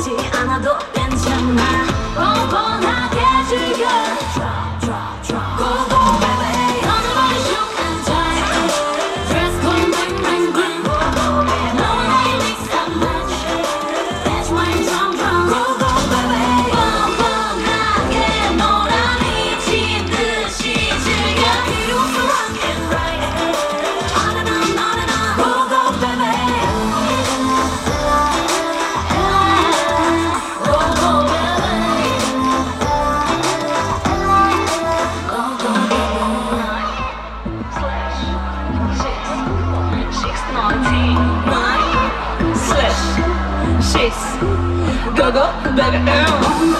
じ侮って baby,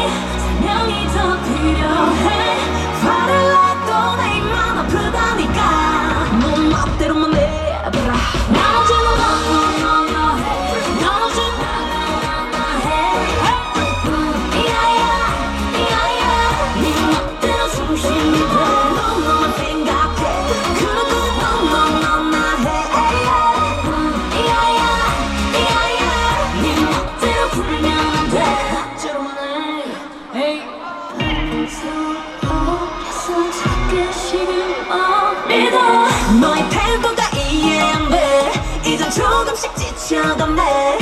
시작 없네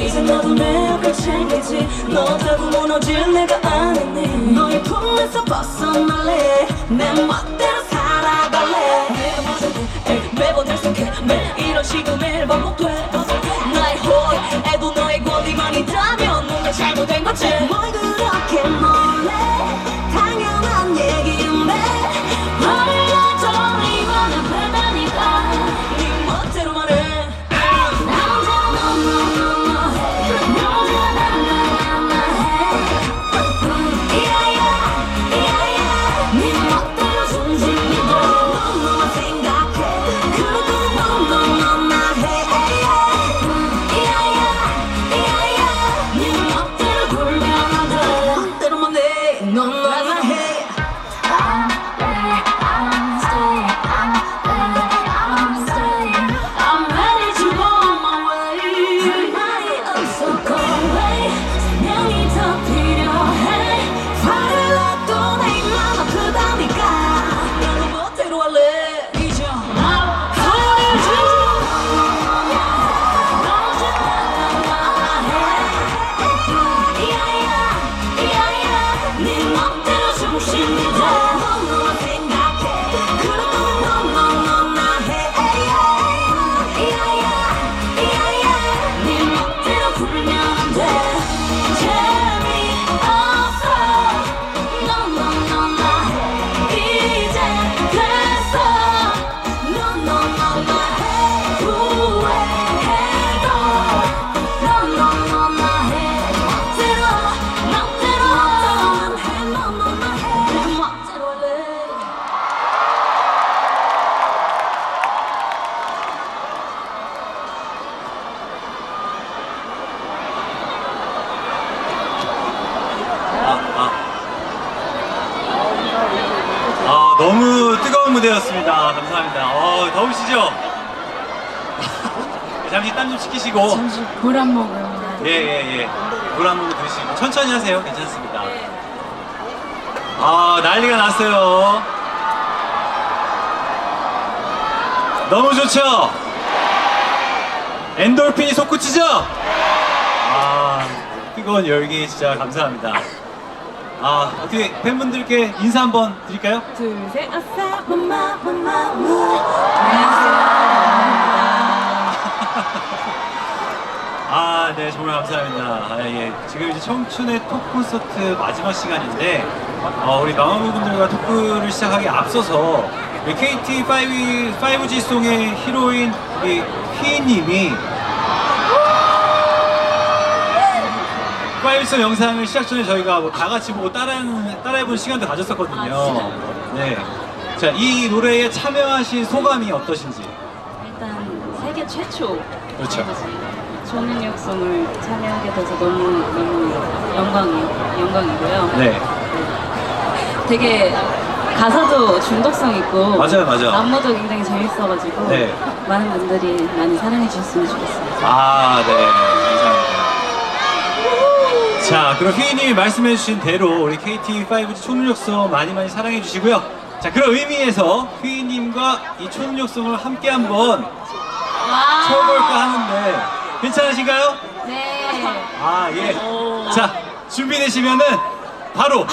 이제 너도 내 옆에 챙기지? 너다고 무너질 내가 아니니. 너의 품에서 벗어날래. 내 멋대로 살아갈래. 내가 무조건 매번 약속해. 매일 이런 식으로 매일 반복돼. 나의 호의에도 너의 권위만 있다면 뭔가 잘못된 거지. 너무 뜨거운 무대였습니다. 감사합니다. 어, 더우시죠? 잠시 땀 좀 식히시고. 잠시 물한 모금. 예, 예, 예. 물 한 모금 드시고. 천천히 하세요. 괜찮습니다. 아, 난리가 났어요. 너무 좋죠? 엔돌핀이 솟구치죠? 아, 뜨거운 열기 진짜 감사합니다. 아, 어떻게 팬분들께 인사 한번 드릴까요? 둘, 셋, 아싸, 마마, 마마, 무. 아, 네, 정말 감사합니다. 아, 예. 지금 이제 청춘의 톡 콘서트 마지막 시간인데, 어, 우리 마마무 분들과 토크를 시작하기 앞서서, 우리 KT5, 5G 송의 히로인, 우리 휘인님이, 5G 영상을 시작 전에 저희가 뭐 다 같이 보고 따라, 따라해본 시간도 가졌었거든요. 네. 자, 이 노래에 참여하신 소감이 어떠신지. 일단 세계 최초 그렇죠. 초능력송을 참여하게 돼서 너무 너무 영광이에요. 영광이고요. 네. 되게 가사도 중독성 있고 맞아요, 맞아요. 안무도 굉장히 재밌어가지고 네. 많은 분들이 많이 사랑해 주셨으면 좋겠어요. 아, 네. 자, 그럼 휘인님이 말씀해주신 대로 우리 KT5G 초능력송 많이 많이 사랑해주시고요. 자, 그런 의미에서 휘인님과 이 초능력송을 함께 한번 쳐볼까 하는데, 괜찮으신가요? 네. 아, 예. 자, 준비되시면은 바로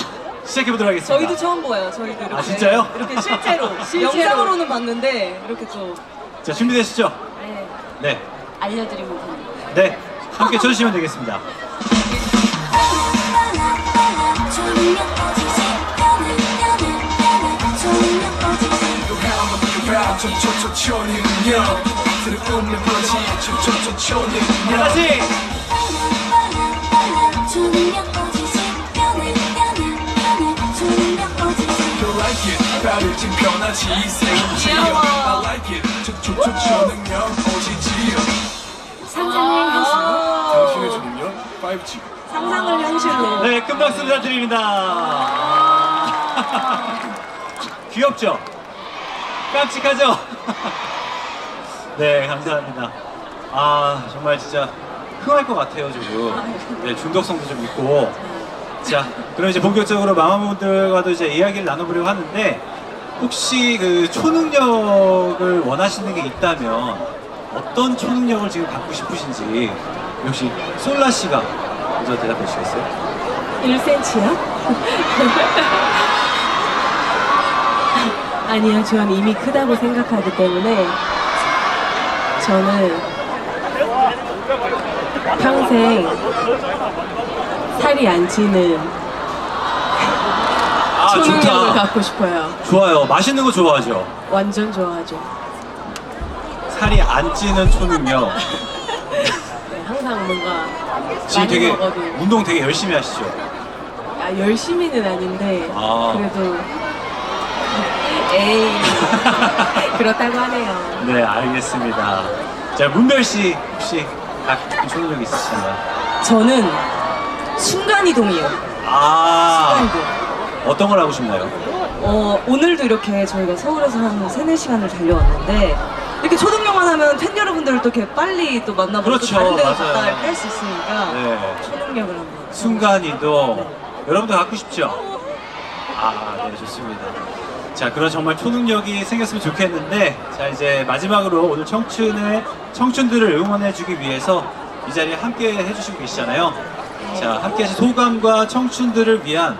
시작해보도록 하겠습니다. 저희도 처음 보여요. 저희도 이렇게. 아, 진짜요? 이렇게 실제로. 실제로. 영상으로는 봤는데 이렇게 또 자, 준비되시죠? 네. 네. 알려드리면 됩니다. 네. 함께 쳐주시면 되겠습니다. 다시! 빠르진 변하지. 새로운 I like it. 초초초 초능력 오지지요. 상상의 현실. 당신의 초능력 5G 상상을 현실로. 네, 큰 박수 부탁드립니다. 귀엽죠? 깜찍하죠? 네, 감사합니다. 아, 정말 진짜 흥할 것 같아요, 지금. 네, 중독성도 좀 있고. 자, 그럼 이제 본격적으로 마마분들과도 이제 이야기를 나눠보려고 하는데, 혹시 그 초능력을 원하시는 게 있다면, 어떤 초능력을 지금 갖고 싶으신지, 역시 솔라 씨가 먼저 대답해 주시겠어요? 1cm요? 아니요, 전 이미 크다고 생각하기 때문에 저는 평생 살이 안 찌는 아, 초능력을. 갖고 싶어요. 좋아요. 맛있는 거 좋아하죠? 완전 좋아하죠. 살이 안 찌는 초능력. 네, 항상 뭔가 지금 되게 먹어도 운동 되게 열심히 하시죠? 아, 열심히는 아닌데 아. 그래도 에이 그렇다고 하네요. 네, 알겠습니다. 자, 문별 씨 혹시 갖고 초능력 있으신가요? 저는 순간 이동이에요. 아, 순간이동. 어떤 걸 하고 싶나요? 어, 오늘도 이렇게 저희가 서울에서 한 3, 4시간을 달려왔는데 이렇게 초등영화 하면 팬 여러분들을 또 이렇게 빨리 또 만나보고 그렇죠, 또 다른 데 맞아요. 갔다 이렇게 할 수 있으니까 네. 초능력을 한번 순간 이동. 여러분도 갖고 싶죠? 아, 네, 좋습니다. 자, 그런 정말 초능력이 생겼으면 좋겠는데, 자, 이제 마지막으로 오늘 청춘의, 청춘들을 응원해주기 위해서 이 자리에 함께 해주시고 계시잖아요. 자, 함께 하신 소감과 청춘들을 위한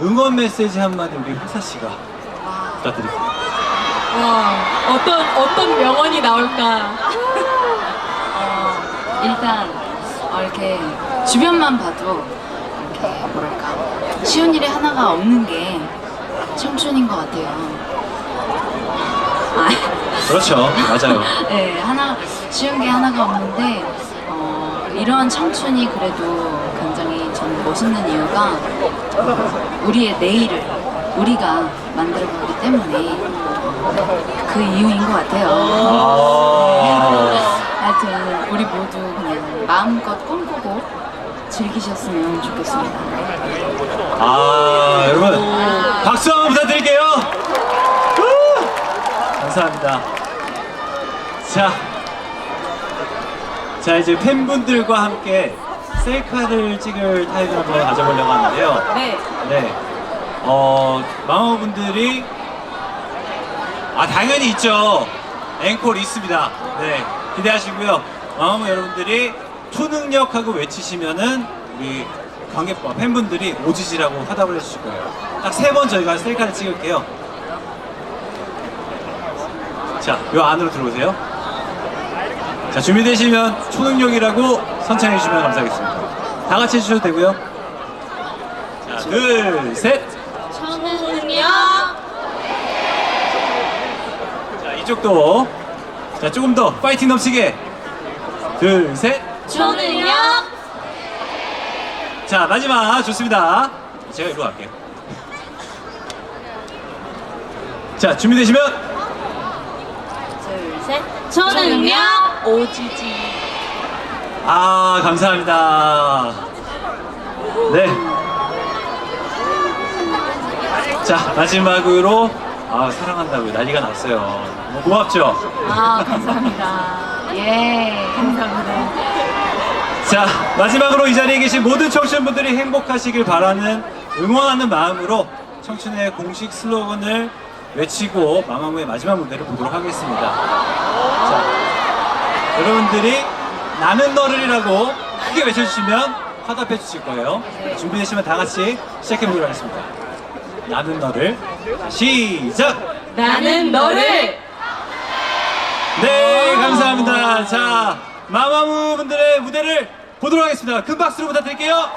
응원 메시지 한마디 우리 회사 씨가 부탁드립니다. 와, 어떤 어떤 명언이 나올까? 어, 일단 어, 이렇게 주변만 봐도 이렇게 뭐랄까 쉬운 일이 하나가 없는 게 청춘인 것 같아요. 아, 그렇죠. 맞아요. 네, 하나 쉬운 게 하나가 없는데 어, 이런 청춘이 그래도 굉장히 저는 멋있는 이유가 우리의 내일을 우리가 만들어가기 때문에 그 이유인 것 같아요. 아, 하여튼 우리 모두 그냥 마음껏 꿈꾸고 즐기셨으면 좋겠습니다. 아, 여러분. 박수 한번 부탁드릴게요. 감사합니다. 자, 자 이제 팬분들과 함께 셀카를 찍을 타임을 한번 가져보려고 하는데요. 네. 네. 어, 마마분들이 아 당연히 있죠. 앵콜 있습니다. 네. 기대하시고요. 마마무 여러분들이 초능력하고 외치시면은 우리 관객과 팬분들이 오지지라고 화답을 해주실 거예요. 딱 세 번 저희가 셀카를 찍을게요. 자, 요 안으로 들어오세요. 자, 준비되시면 초능력이라고 선창해 주시면 감사하겠습니다. 다 같이 해주셔도 되고요. 자, 둘, 셋. 초능력 자, 이쪽도. 자, 조금 더 파이팅 넘치게. 둘, 셋. 초능력 자, 마지막. 좋습니다. 제가 이리로 갈게요. 자, 준비되시면. 둘셋 초능력 오지지 아, 감사합니다. 네. 자, 마지막으로. 아, 사랑한다고 난리가 났어요. 너무 고맙죠? 아 감사합니다 예 감사합니다 자 마지막으로 이 자리에 계신 모든 청춘분들이 행복하시길 바라는 응원하는 마음으로 청춘의 공식 슬로건을 외치고 마마무의 마지막 무대를 보도록 하겠습니다. 자 여러분들이 나는 너를이라고 크게 외쳐주시면 화답해 주실 거예요. 준비되시면 다 같이 시작해 보도록 하겠습니다. 나는 너를 시작. 나는 너를 네, 감사합니다. 자, 마마무 분들의 무대를 보도록 하겠습니다. 큰 박수로 부탁드릴게요.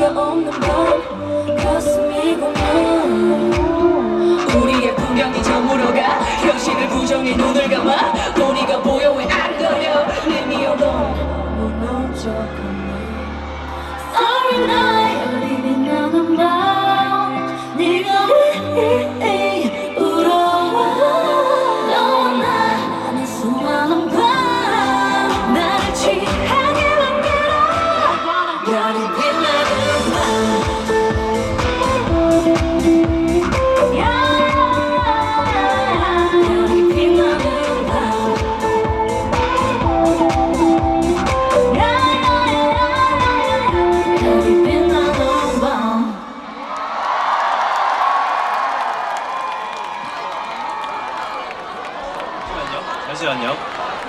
네가 없는 밤 가슴이 공허 우리의 풍경이 저물어가 현실을 부정해 눈을 감아 도리가 보여 왜안 그려 Leave me alone 무너져 가네. Starry night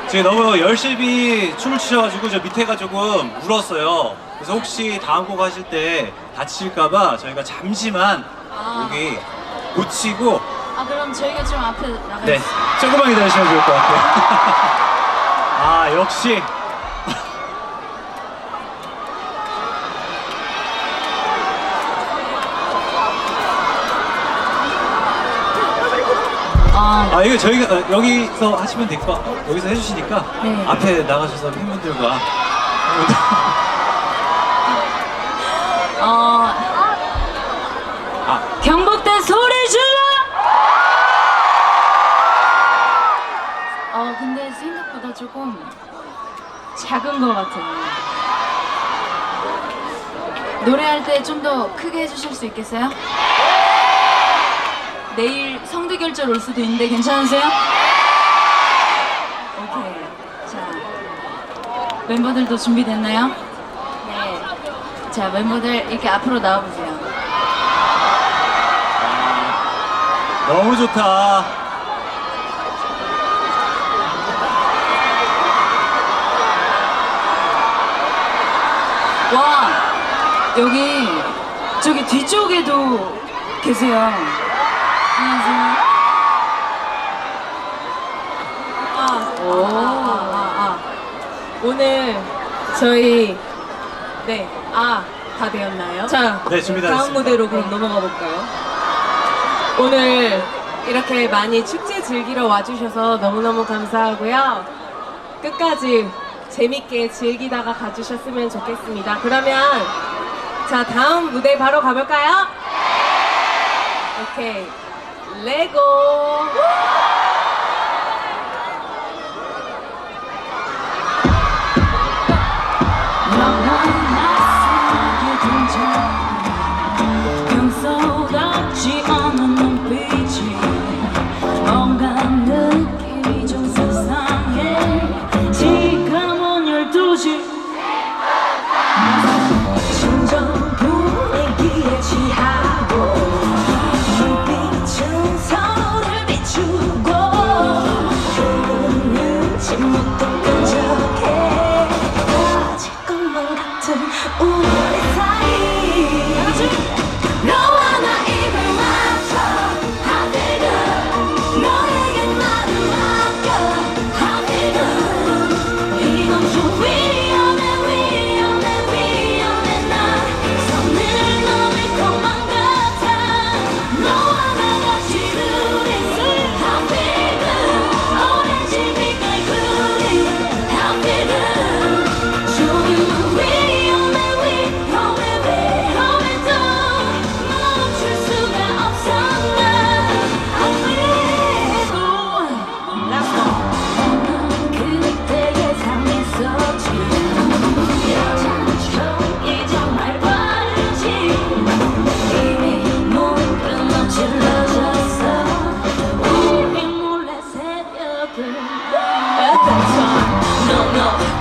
지금 너무 열심히 춤을 추셔가지고 저 밑에가 조금 울었어요. 그래서 혹시 다음 곡 하실 때 다치실까봐 저희가 잠시만 아. 여기 고치고 아 그럼 저희가 좀 앞에 나가 네 조금만 기다리시면 좋을 것 같아요. 아 역시 아, 아 이거 저희가 어, 여기서 하시면 될거 여기서 해주시니까 네. 앞에 나가셔서 팬분들과 어, 아 경복대 소리 질러! 어, 근데 생각보다 조금 작은 것 같아요. 노래할 때 좀 더 크게 해주실 수 있겠어요? 내일 성대 결절 올 수도 있는데 괜찮으세요? 오케이. 자, 멤버들도 준비됐나요? 네. 자, 멤버들 이렇게 앞으로 나와보세요. 너무 좋다. 와 여기 저기 뒤쪽에도 계세요. 안녕하세요. 아, 오, 아, 아, 오늘 저희 네, 아, 다 되었나요? 자, 네, 준비됐습니다. 다음 무대로 그럼 넘어가 볼까요? 오늘 이렇게 많이 축제 즐기러 와주셔서 너무너무 감사하고요. 끝까지 재밌게 즐기다가 가주셨으면 좋겠습니다. 그러면 자, 다음 무대 바로 가볼까요? 오케이. 레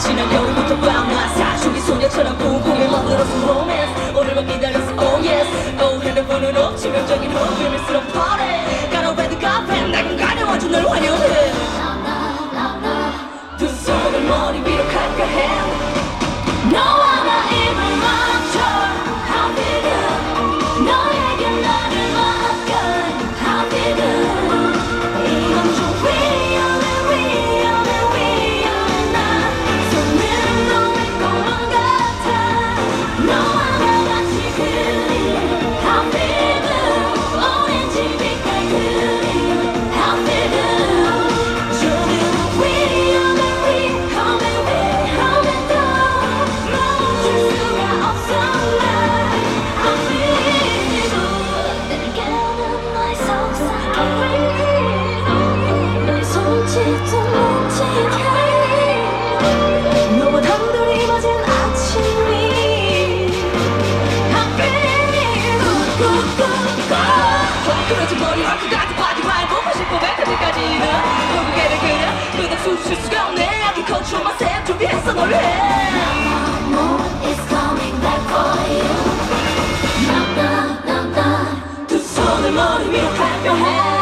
no 지난 겨울부 헝클어진 머리 헝클같은 바디 말 보고 싶어 백까지는 결국에는 그냥 그냥 숨쉴 수가 없네. 아기 컨트롤 마셈 준비했어 you. 두 손을 머리 위로 가벼해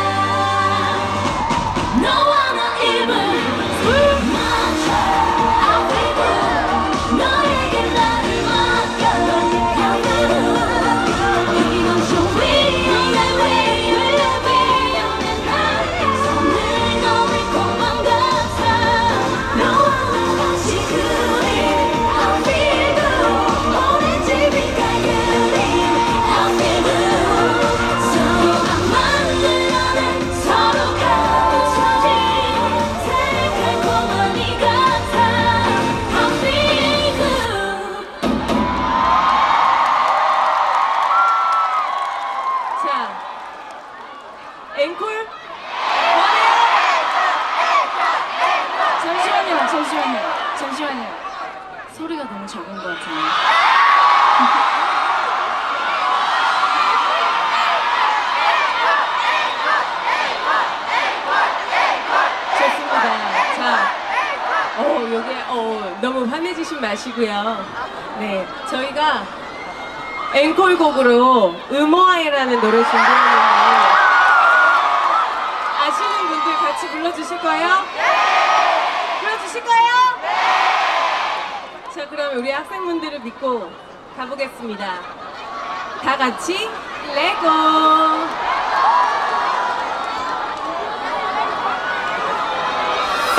마시고요. 네, 저희가 앵콜곡으로 음호아이라는 노래 준비했는데, 아시는 분들 같이 불러주실 거예요? 불러주실 거예요? 자, 그럼 우리 학생분들을 믿고 가보겠습니다. 다 같이, 레고!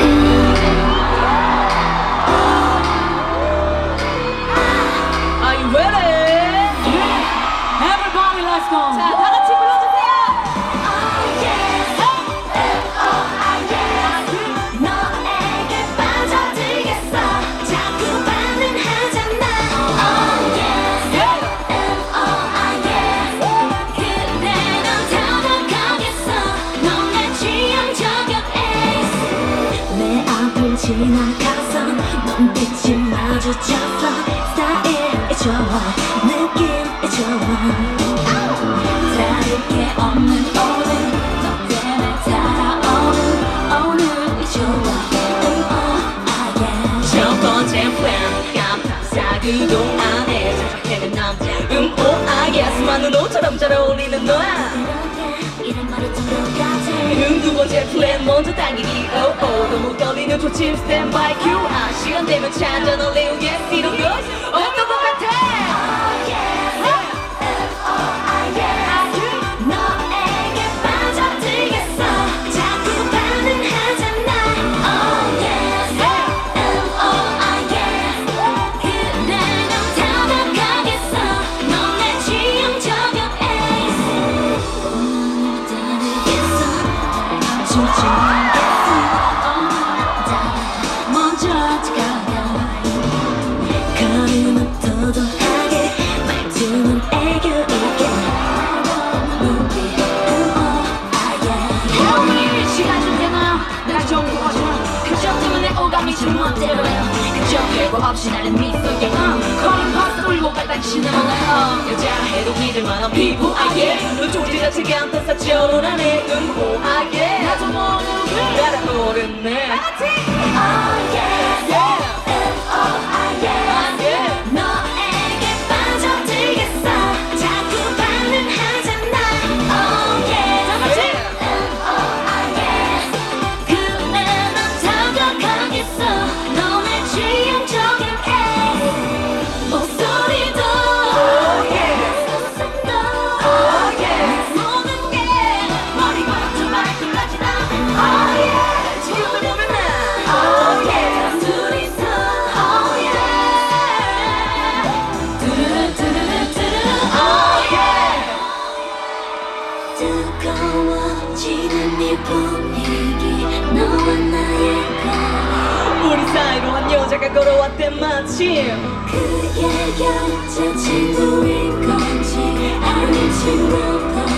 Are 좋아 느낌이 좋아 다를 게 없는 오늘. 너 때문에 달아오는 오늘이 좋아 음, oh, yeah. 첫 번째 plan 깜빡 그동안에 착착해는 남자. 음, oh, ah, yes 많은 옷처럼 잘 어울리는 너야. 이런 말을 음, 두 번째 플랜 먼저 당기기 oh, oh, 너무 떨리는 초침 stand by cue 아, 시간 되면 찬전 올리고 yes 이런 거 제멋대로요. 그저 별거 없이 나는 미소에 음, 발당치는 않아요. 여자해도 믿을만한 피부 아예 너 존재 자체가 안 탔어 결혼하네. 응호 아예 나도 모르게. Oh yeah. 음, 걸어왔대 마침. 그의 곁에 친구인 건지 아닌 친구 건